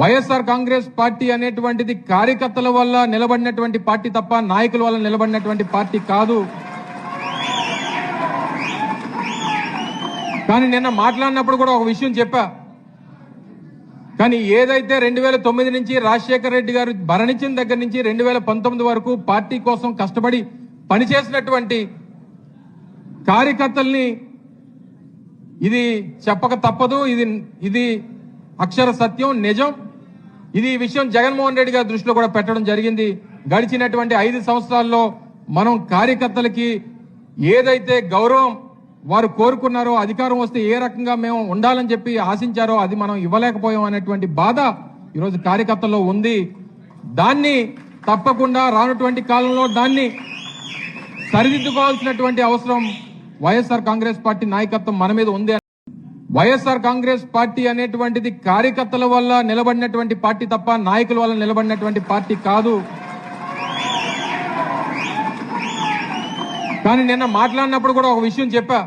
YSR Congress party అనేటువంటిది కార్యకర్తల వల్ల నిలబడినటువంటి పార్టీ తప్ప నాయకుల వల్ల నిలబడినటువంటి పార్టీ కాదు. కానీ నిన్న మాట్లాడినప్పుడు కూడా ఒక విషయం చెప్పా. కానీ ఏదైతే రెండు వేల తొమ్మిది నుంచి రాజశేఖర రెడ్డి గారు భరణించిన దగ్గర నుంచి రెండు వేల పంతొమ్మిది వరకు పార్టీ కోసం కష్టపడి పనిచేసినటువంటి కార్యకర్తల్ని ఇది చెప్పక తప్పదు. ఇది ఇది అక్షర సత్యం నిజం. ఇది ఈ విషయం జగన్మోహన్ రెడ్డి గారి దృష్టిలో కూడా పెట్టడం జరిగింది. గడిచినటువంటి ఐదు సంవత్సరాల్లో మనం కార్యకర్తలకి ఏదైతే గౌరవం వారు కోరుకున్నారో అధికారం వస్తే ఏ రకంగా మేము ఉండాలని చెప్పి ఆశించారో అది మనం ఇవ్వలేకపోయాం అనేటువంటి బాధ ఈరోజు కార్యకర్తల్లో ఉంది. దాన్ని తప్పకుండా రానటువంటి కాలంలో దాన్ని సరిదిద్దుకోవాల్సినటువంటి అవసరం వైఎస్ఆర్ కాంగ్రెస్ పార్టీ నాయకత్వం మన మీద ఉంది వైఎస్ఆర్ కాంగ్రెస్ పార్టీ అనేటువంటిది కార్యకర్తల వల్ల నిలబడినటువంటి పార్టీ తప్ప నాయకుల వల్ల నిలబడినటువంటి పార్టీ కాదు. కానీ నిన్న మాట్లాడినప్పుడు కూడా ఒక విషయం చెప్పా.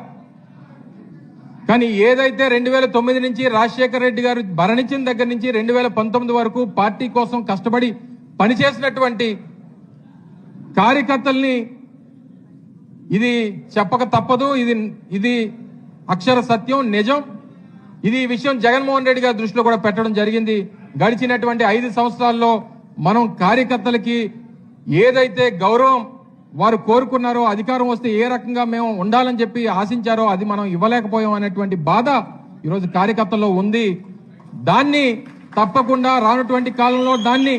కానీ ఏదైతే రెండు వేల తొమ్మిది నుంచి రాజశేఖర రెడ్డి గారు భరణించిన దగ్గర నుంచి రెండు వేల పంతొమ్మిది వరకు పార్టీ కోసం కష్టపడి పనిచేసినటువంటి కార్యకర్తల్ని ఇది చెప్పక తప్పదు. ఇది ఇది అక్షర సత్యం నిజం. ఇది ఈ విషయం జగన్మోహన్ రెడ్డి గారి దృష్టిలో కూడా పెట్టడం జరిగింది. గడిచినటువంటి ఐదు సంవత్సరాల్లో మనం కార్యకర్తలకి ఏదైతే గౌరవం వారు కోరుకున్నారో అధికారం వస్తే ఏ రకంగా మేము ఉండాలని చెప్పి ఆశించారో అది మనం ఇవ్వలేకపోయాం అనేటువంటి బాధ ఈరోజు కార్యకర్తల్లో ఉంది. దాన్ని తప్పకుండా రానటువంటి కాలంలో దాన్ని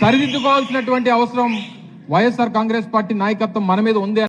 సరిదిద్దుకోవాల్సినటువంటి అవసరం వైఎస్ఆర్ కాంగ్రెస్ పార్టీ నాయకత్వం మన మీద ఉంది